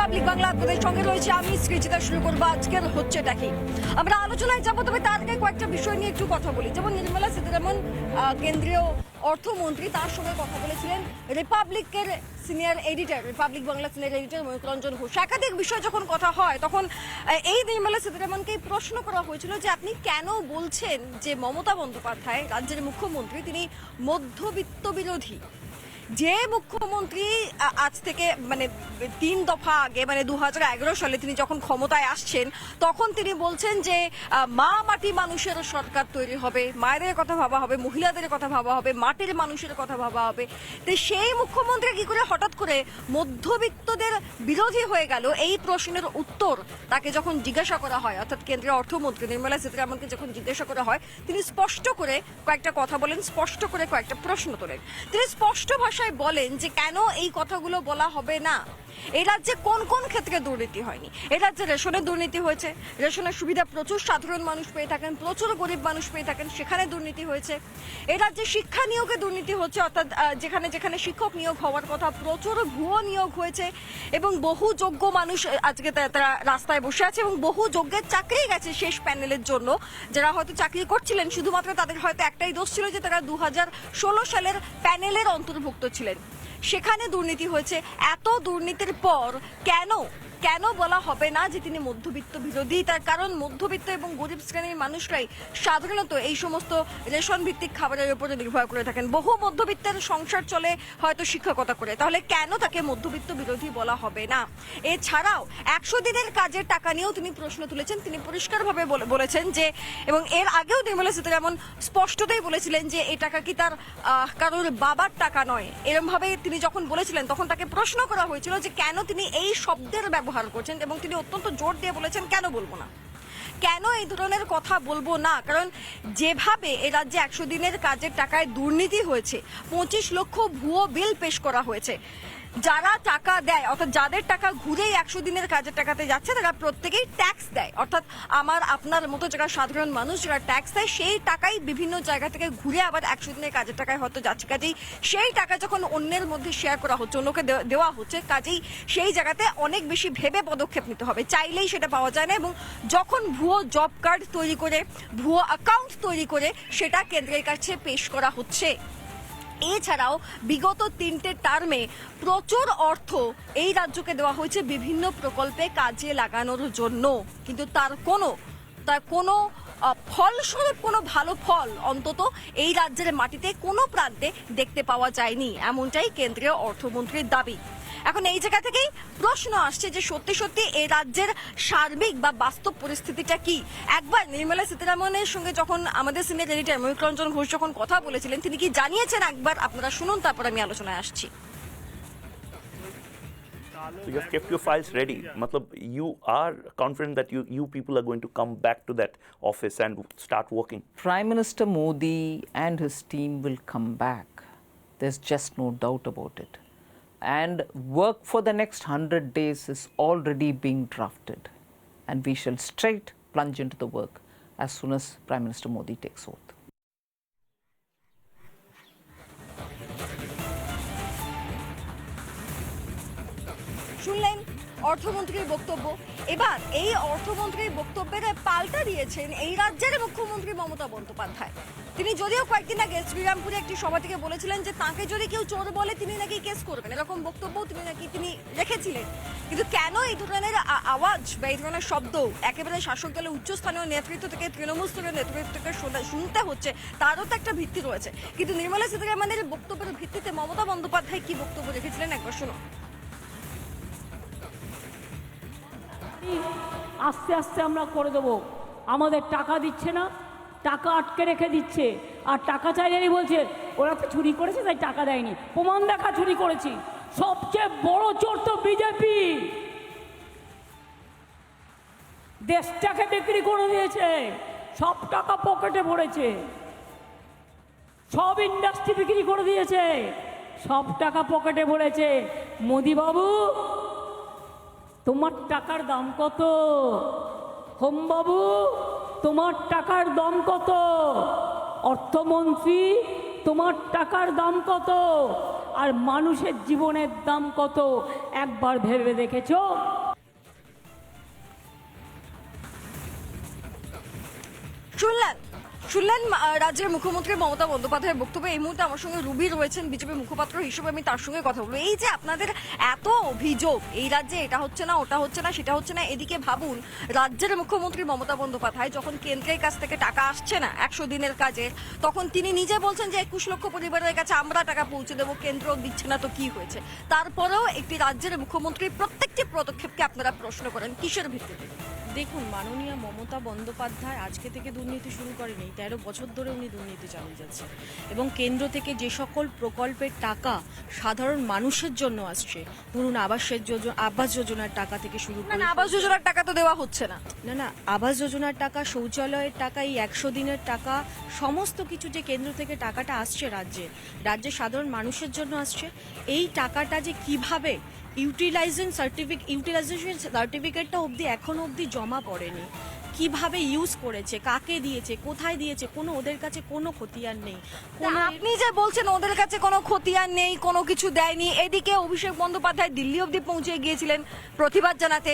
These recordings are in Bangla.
রিপাবলিক বাংলা আপনাদের সঙ্গে রয়েছে আমি সৃজিতা শুরু করব আজকের হচ্ছেটা কি? আমরা আলোচনায় যাব, তবে তার আগে কয়েকটা বিষয় নিয়ে একটু কথা বলি। যেমন নির্মলা সীতারামন কেন্দ্রীয় অর্থমন্ত্রী, তার সঙ্গে কথা বলেছিলেন রিপাবলিকের senior editor Republic Bangla senior editor Mayukh Ranjan Ghosh. একাধিক বিষয় যখন কথা হয়, তখন এই নির্মলা সীতারামনকে প্রশ্ন করা হয়েছিল যে আপনি কেন বলছেন যে মমতা বন্দ্যোপাধ্যায় রাজ্যের মুখ্যমন্ত্রী, তিনি মধ্যবিত্ত বিরোধী? যে মুখ্যমন্ত্রী আজ থেকে মানে তিন দফা আগে মানে দু হাজার এগারো সালে তিনি যখন ক্ষমতায় আসছেন, তখন তিনি বলছেন যে মা মাটি মানুষের সরকার তৈরি হবে, মায়েদের কথা ভাবা হবে, মহিলাদের কথা ভাবা হবে, মাটির মানুষের কথা ভাবা হবে। তো সেই মুখ্যমন্ত্রী কি করে হঠাৎ করে মধ্যবিত্তদের বিরোধী হয়ে গেল? এই প্রশ্নের উত্তর তাকে যখন জিজ্ঞাসা করা হয়, অর্থাৎ কেন্দ্রীয় অর্থমন্ত্রী নির্মলা সীতারামনকে যখন জিজ্ঞাসা করা হয়, তিনি স্পষ্ট করে কয়েকটা কথা বলেন, স্পষ্ট করে কয়েকটা প্রশ্ন তোলেন। তিনি স্পষ্ট ভাষায় বলেন যে কেন এই কথাগুলো বলা হবে না? এই রাজ্যে কোন কোন ক্ষেত্রে দুর্নীতি হয়নি? এ রাজ্যে রেশনের দুর্নীতি হয়েছে, রেশনের সুবিধা প্রচুর, সাধারণ মানুষ পেয়ে থাকেন, প্রচুর গরিব মানুষ পেয়ে থাকেন, সেখানে দুর্নীতি হয়েছে। এ রাজ্যে শিক্ষা নিয়োগে দুর্নীতি হচ্ছে, অর্থাৎ যেখানে যেখানে শিক্ষক নিয়োগ হওয়ার কথা, প্রচুর ভুয়ো নিয়োগ হয়েছে এবং বহু যোগ্য মানুষ আজকে তারা রাস্তায় বসে আছে এবং বহু যোগ্যের চাকরি গেছে শেষ প্যানেলের জন্য। যারা হয়তো চাকরি করছিলেন, শুধুমাত্র তাদের হয়তো একটাই দোষ ছিল যে তারা দু হাজার ষোলো সালের প্যানেলের অন্তর্ভুক্ত ছিলেন। সেখানে দুর্নীতি হয়েছে। এত দুর্নীতির পর কেন কেন বলা হবে না যে তিনি মধ্যবিত্ত বিরোধী? তার কারণ মধ্যবিত্ত এবং গরিব শ্রেণির মানুষরাই সাধারণত এই সমস্ত রেশন ভিত্তিক খাবারের উপরে নির্ভর করে থাকেন। বহু মধ্যবিত্তের সংসার চলে হয়তো শিক্ষকতা করে। তাহলে কেন তাকে মধ্যবিত্ত বিরোধী বলা হবে না? এছাড়াও একশো দিনের কাজের টাকা নিয়েও তিনি প্রশ্ন তুলেছেন। তিনি পরিষ্কারভাবে বলেছেন যে, এবং এর আগেও নির্মলা সীতারামন স্পষ্টতই বলেছিলেন যে এই টাকা কি তার কারোর বাবার টাকা নয়? এরম ভাবে তিনি যখন বলেছিলেন, তখন তাকে প্রশ্ন করা হয়েছিল যে, কেন তিনি এই শব্দের ব্যবহার করছেন এবং তিনি অত্যন্ত জোর দিয়ে বলেছেন, কেন বলব না? কেন এই ধরনের কথা বলব না? কারণ যেভাবে এ রাজ্যে একশো দিনের কাজের টাকায় দুর্নীতি হয়েছে, পঁচিশ লক্ষ ভুয়ো বিল পেশ করা হয়েছে। যারা টাকা দেয়, অর্থাৎ যাদের টাকা ঘুরেই একশো দিনের কাজের টাকাতে যাচ্ছে, তারা প্রত্যেকেই ট্যাক্স দেয়। অর্থাৎ আমার, আপনার মতো যারা সাধারণ মানুষ, যারা ট্যাক্স দেয়, সেই টাকাই বিভিন্ন জায়গা থেকে ঘুরে আবার একশো দিনের কাজের টাকায় হয়তো যাচ্ছে। কাজেই সেই টাকা যখন অন্যের মধ্যে শেয়ার করা হচ্ছে, অন্যকে দেওয়া হচ্ছে, কাজেই সেই জায়গাতে অনেক বেশি ভেবে পদক্ষেপ নিতে হবে। চাইলেই সেটা পাওয়া যায় না এবং যখন ভুয়ো জব কার্ড তৈরি করে, ভুয়ো অ্যাকাউন্ট তৈরি করে, সেটা কেন্দ্রের কাছে পেশ করা হচ্ছে। এছাড়াও বিগত তিনটে টার্মে প্রচুর অর্থ এই রাজ্যকে দেওয়া হয়েছে বিভিন্ন প্রকল্পে কাজে লাগানোর জন্য। কিন্তু তার কোনো তার কোনো ফলস্বরূপ কোনো ভালো ফল অন্তত এই রাজ্যের মাটিতে কোনো প্রান্তে দেখতে পাওয়া যায়নি। এমনটাই কেন্দ্রীয় অর্থমন্ত্রীর দাবি। এখন এই জায়গা থেকেই প্রশ্ন আসছে যে সত্যি সত্যি এই রাজ্যের সার্বিক বা বাস্তব পরিস্থিতিটা কি একবার নির্মলা সীতারামনের সঙ্গে যখন আমাদের সিনিয়র এডিটর ময়ূক রঞ্জন ঘোষ যখন কথা বলেছিলেন তিনি কি জানিয়েছেন একবার আপনারা শুনুন তারপর আমি আলোচনায় আসছি So you have kept your files ready. Matlab, you are confident that you, you people are going to come back to that office and start working. Prime Minister Modi and his team will come back. There's just no doubt about it. And work for the next 100 days is already being drafted. And we shall straight plunge into the work as soon as Prime Minister Modi takes oath. শুনলেন অর্থমন্ত্রীর বক্তব্য এবার এই অর্থমন্ত্রীর বক্তব্যের পাল্টা দিয়েছেন এই রাজ্যের মুখ্যমন্ত্রী মমতা বন্দ্যোপাধ্যায় তিনি যদিও কয়েকদিন আগে শ্রীরামপুরে একটি সভা থেকে বলেছিলেন যে তাকে যদি কেউ চোর বলে, তিনি নাকি কেস করবেন। এরকম বক্তব্য তিনি নাকি, তিনি রেখেছিলেন। কিন্তু কেন এই ধরনের আওয়াজ বা এই ধরনের শব্দ একেবারে শাসক দলের উচ্চস্থানীয় নেতৃত্ব থেকে, তৃণমূল স্তরের নেতৃত্ব থেকে শোনা- শুনতে হচ্ছে, তারও তো একটা ভিত্তি রয়েছে। কিন্তু নির্মলা সীতারামনের বক্তব্যের ভিত্তিতে মমতা বন্দ্যোপাধ্যায় কি বক্তব্য রেখেছিলেন? একবার শুনুন। আস্তে আস্তে আমরা করে দেবো। আমাদের টাকা দিচ্ছে না টাকা আটকে রেখে দিচ্ছে। আর টাকা চাইলেই বলছে, ওরা তো চুরি করেছে, তাই টাকা দেয়নি। প্রমাণ দেখা, চুরি করেছি। সবচেয়ে বড় চোর তো বিজেপি। দেশটাকে বিক্রি করে দিয়েছে, সব টাকা পকেটে ভরেছে। সব ইন্ডাস্ট্রি বিক্রি করে দিয়েছে, সব টাকা পকেটে ভরেছে। মোদিবাবু তোমার টাকার দাম কত? হোমবাবু তোমার টাকার দাম কত? অর্থমন্ত্রী, তোমার টাকার দাম কত? আর মানুষের জীবনের দাম কত? একবার ভেবে দেখেছ? শুনলাম। শুনলেন রাজ্যের মুখ্যমন্ত্রী মমতা বন্দ্যোপাধ্যায়ের বক্তব্য এই মুহূর্তে আমার সঙ্গে রুবি রয়েছেন বিজেপি মুখপাত্র হিসেবে, আমি তার সঙ্গে কথা বলব। এই যে আপনাদের এত অভিযোগ, এই রাজ্যে এটা হচ্ছে না, ওটা হচ্ছে না, সেটা হচ্ছে না, এদিকে ভাবুন, রাজ্যের মুখ্যমন্ত্রী মমতা বন্দ্যোপাধ্যায় যখন কেন্দ্রের কাছ থেকে টাকা আসছে না, একশো দিনের কাজে, তখন তিনি নিজে বলছেন যে একুশ লক্ষ পরিবারের কাছে আমরা টাকা পৌঁছে দেবো, কেন্দ্র দিচ্ছে না তো কি হয়েছে? তারপরেও একটি রাজ্যের মুখ্যমন্ত্রী প্রত্যেকটি পদক্ষেপকে আপনারা প্রশ্ন করেন, কিসের ভিত্তিতে? দেখুন, মাননীয় মমতা বন্দ্যোপাধ্যায় আজকে থেকে দুর্নীতি শুরু করেনি তেরো বছর ধরে উনি দুর্নীতি চালিয়ে যাচ্ছে এবং কেন্দ্র থেকে যে সকল প্রকল্পের টাকা সাধারণ মানুষের জন্য আসছে ধরুন আবাসের যোজনা আবাস যোজনার টাকা থেকে শুরু করে আবাস যোজনার টাকা তো দেওয়া হচ্ছে না। না না আবাস যোজনার টাকা শৌচালয়ের টাকা এই একশো দিনের টাকা সমস্ত কিছু যে কেন্দ্র থেকে টাকাটা আসছে রাজ্যে রাজ্যের সাধারণ মানুষের জন্য আসছে। এই টাকাটা যে কীভাবে ইউটিলাইজেশন সার্টিফিকেট ইউটিলাইজেশন সার্টিফিকেটটা অবধি এখনও অবধি জমা পড়েনি। কীভাবে ইউজ করেছে কাকে দিয়েছে কোথায় দিয়েছে কোনো ওদের কাছে কোনো খতিয়ান নেই। কোনো আপনি যে বলছেন ওদের কাছে কোনো খতিয়ান নেই কোনো কিছু দেয়নি এদিকে অভিষেক বন্দ্যোপাধ্যায় দিল্লি অবধি পৌঁছে গিয়েছিলেন প্রতিবাদ জানাতে।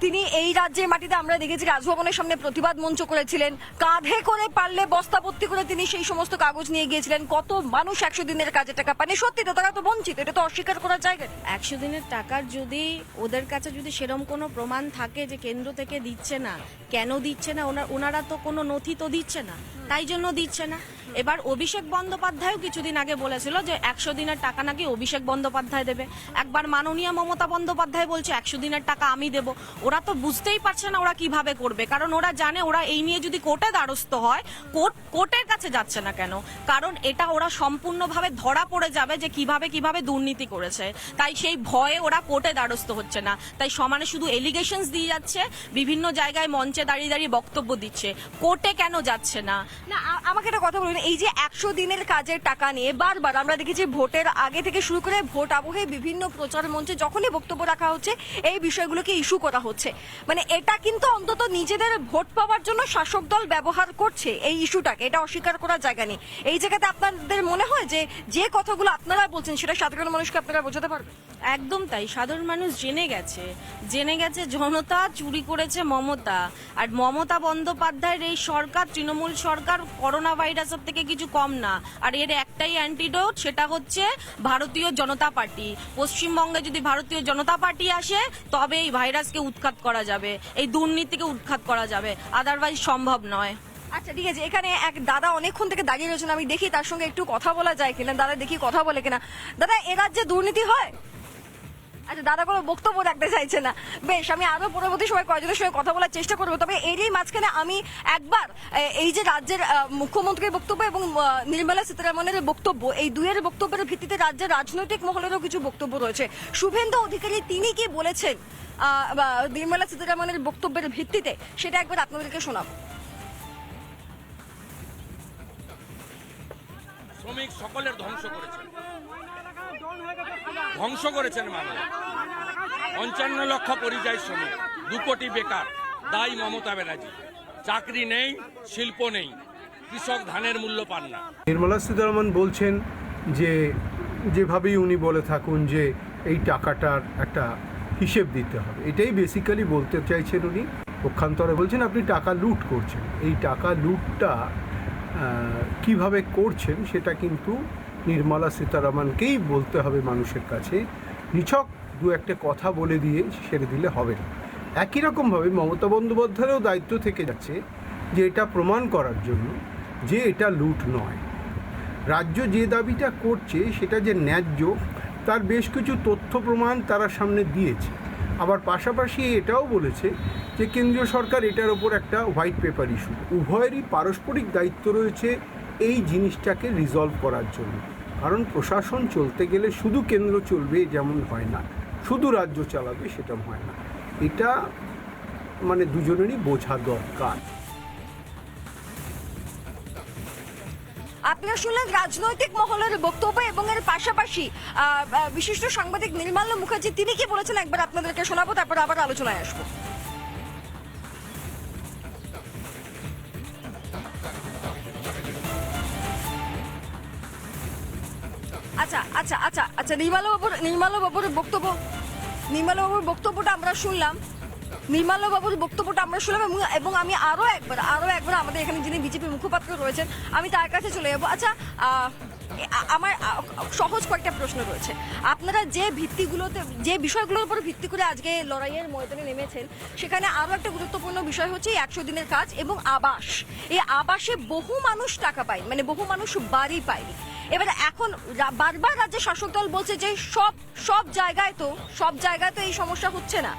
তিনি এই রাজ্যের মাটিতে আমরা দেখেছি রাজভবনের সামনে প্রতিবাদ মঞ্চ করেছিলেন। কাঁধে করে পারলে বস্তা ভর্তি করে তিনি সেই সমস্ত কাগজ নিয়ে গিয়েছিলেন। কত মানুষ একশো দিনের কাজে টাকা পানি সত্যি তো তারা তো বঞ্চিত এটা তো অস্বীকার করার জায়গা একশো দিনের টাকার যদি ওদের কাছে যদি সেরম কোনো প্রমাণ থাকে যে কেন্দ্র থেকে দিচ্ছে না কেন দিচ্ছে না? ওনা- ওনারা তো কোনো নথি তো দিচ্ছে না। তাই জন্য দিচ্ছে না। এবার অভিষেক বন্দ্যোপাধ্যায়ও কিছুদিন আগে বলেছিল যে একশো দিনের টাকা নাকি অভিষেক বন্দ্যোপাধ্যায় দেবে। একবার মাননীয় মমতা বন্দ্যোপাধ্যায় বলছে, একশো দিনের টাকা আমি দেব। ওরা তো বুঝতেই পারছে না ওরা কীভাবে করবে, কারণ ওরা জানে ওরা এই নিয়ে যদি কোর্টে দ্বারস্থ হয়, কোর্ট, কোর্টের কাছে যাচ্ছে না কেন? কারণ এটা ওরা সম্পূর্ণভাবে ধরা পড়ে যাবে যে কীভাবে কীভাবে দুর্নীতি করেছে। তাই সেই ভয়ে ওরা কোর্টে দ্বারস্থ হচ্ছে না। তাই সমানে শুধু এলিগেশনস দিয়ে যাচ্ছে, বিভিন্ন জায়গায় মঞ্চে দাঁড়িয়ে দাঁড়িয়ে বক্তব্য দিচ্ছে। কোর্টে কেন যাচ্ছে না? না আমাকে একটা কথা বলুন। এই যে একশো দিনের কাজের টাকা নিয়ে বারবার আমরা দেখেছি ভোটের আগে থেকে শুরু করে ভোট আবহে বিভিন্ন প্রচার মঞ্চে যখনই বক্তব্য রাখা হচ্ছে, এই বিষয়গুলোকে ইস্যু করা হচ্ছে। মানে এটা কিন্তু অন্তত নিজেদের ভোট পাওয়ার জন্য শাসক দল ব্যবহার করছে এই ইস্যুটাকে এটা অস্বীকার করার জায়গা নেই। এই জায়গাতে আপনাদের মনে হয় যে যে কথাগুলো আপনারা বলছেন সেটা সাধারণ মানুষকে আপনারা বোঝাতে পারবেন? একদম তাই। সাধারণ মানুষ জেনে গেছে। জেনে গেছে জনতা চুরি করেছে মমতা। আর মমতা বন্দ্যোপাধ্যায়ের এই সরকার, তৃণমূল সরকার, করোনা ভাইরাসের থেকে কিছু কম না। আর এর একটাই অ্যান্টিডোট সেটা হচ্ছে ভারতীয় জনতা পার্টি। পশ্চিমবঙ্গে যদি ভারতীয় জনতা পার্টি আসে, তবে এই ভাইরাসকে উৎখাত করা যাবে। এই দুর্নীতিকে উৎখাত করা যাবে। আদারওয়াইজ সম্ভব নয়। আচ্ছা ঠিক আছে। এখানে এক দাদা অনেকক্ষণ থেকে দাঁড়িয়ে রয়েছেন। আমি দেখি তার সঙ্গে একটু কথা বলা যায় কিনা। দাদা দেখি কথা বলে কিনা। দাদা, এ রাজ্যে দুর্নীতি হয়? আচ্ছা দাদা কোনো বক্তব্য রাখতে চাইছে না। বেশ আমি আরও পরবর্তী সময় কয়েকজনের সঙ্গে কথা বলার চেষ্টা করব। তবে এরই মাঝখানে আমি একবার এই যে রাজ্যের মুখ্যমন্ত্রীর বক্তব্য এবং নির্মলা সীতারামনের বক্তব্য এই দুয়ের বক্তব্যের ভিত্তিতে রাজ্যের রাজনৈতিক মহলেরও কিছু বক্তব্য রয়েছে। শুভেন্দু অধিকারী তিনি কি বলেছেন নির্মলা সীতারামনের বক্তব্যের ভিত্তিতে? সেটা একবার আপনাদেরকে শোনাবো। শ্রমিক সকলের ধ্বংস করেছেন ধ্বংস করেছেন মানে পঞ্চান্ন লক্ষ পরিযায়ী শ্রমিক, দু কোটি বেকার, দায়ী মমতা ব্যানার্জি। চাকরি নেই, শিল্প নেই, কৃষক ধানের মূল্য পান না। নির্মলা সীতারামন বলছেন যে, যেভাবেই উনি বলে থাকুন যে, এই টাকাটার একটা হিসেব দিতে হবে। এটাই বেসিক্যালি বলতে চাইছেন উনি। পক্ষান্তরে বলছেন, আপনি টাকা লুট করছেন। এই টাকা লুটটা কীভাবে করছেন সেটা কিন্তু নির্মলা সীতারামনকেই বলতে হবে মানুষের কাছে, নিছক দু একটা কথা বলে দিয়ে সেরে দিলে হবে না। একই রকমভাবে মমতা বন্দ্যোপাধ্যায়েরও দায়িত্ব থেকে যাচ্ছে যে এটা প্রমাণ করার জন্য যে এটা লুট নয়। রাজ্য যে দাবিটা করছে সেটা যে ন্যায্য, তার বেশ কিছু তথ্য প্রমাণ তারা সামনে দিয়েছে। আবার পাশাপাশি এটাও বলেছে যে কেন্দ্রীয় সরকার এটার ওপর একটা হোয়াইট পেপার ইস্যু। উভয়েরই পারস্পরিক দায়িত্ব রয়েছে এই জিনিসটাকে রিজলভ করার জন্য। কারণ প্রশাসন চলতে গেলে শুধু কেন্দ্র চলবে যেমন হয় না, শুধু রাজ্য চালাবে সেটা হয় না। এটা মানে দুজনেরই বোঝা দরকার। আপনারা শুনলেন রাজনৈতিক মহলের বক্তব্য এবং এর পাশাপাশি বিশিষ্ট সাংবাদিক নির্মাল্য মুখার্জি, তিনি কি বলেছেন? একবার আপনাদেরকে শোনাবো, তারপর আবার আলোচনায় আসব। আচ্ছা আচ্ছা নির্মাল্য বাবুর নির্মাল্য বাবুর বক্তব্য নির্মাল্য বাবুর বক্তব্যটা আমরা শুনলাম। নির্মাল্য বাবুর বক্তব্যটা আমরা শুনলাম এবং আমি আরও একবার আরও একবার আমাদের এখানে যিনি বিজেপি মুখপাত্র রয়েছেন, আমি তার কাছে চলে যাব। আচ্ছা আমার সহজ কয়েকটা প্রশ্ন রয়েছে। আপনারা যে ভিত্তিগুলোতে যে বিষয়গুলোর উপর ভিত্তি করে আজকে লড়াইয়ের ময়দানে নেমেছেন, সেখানে আরও একটা গুরুত্বপূর্ণ বিষয় হচ্ছে একশো দিনের কাজ এবং আবাস। এই আবাসে বহু মানুষ টাকা পায় মানে বহু মানুষ বাড়ি পায়নি। এবারে এখন বারবার রাজ্যে শাসক দল বলছে যে সব সব জায়গায় তো, সব জায়গায় তো এই সমস্যা হচ্ছে না।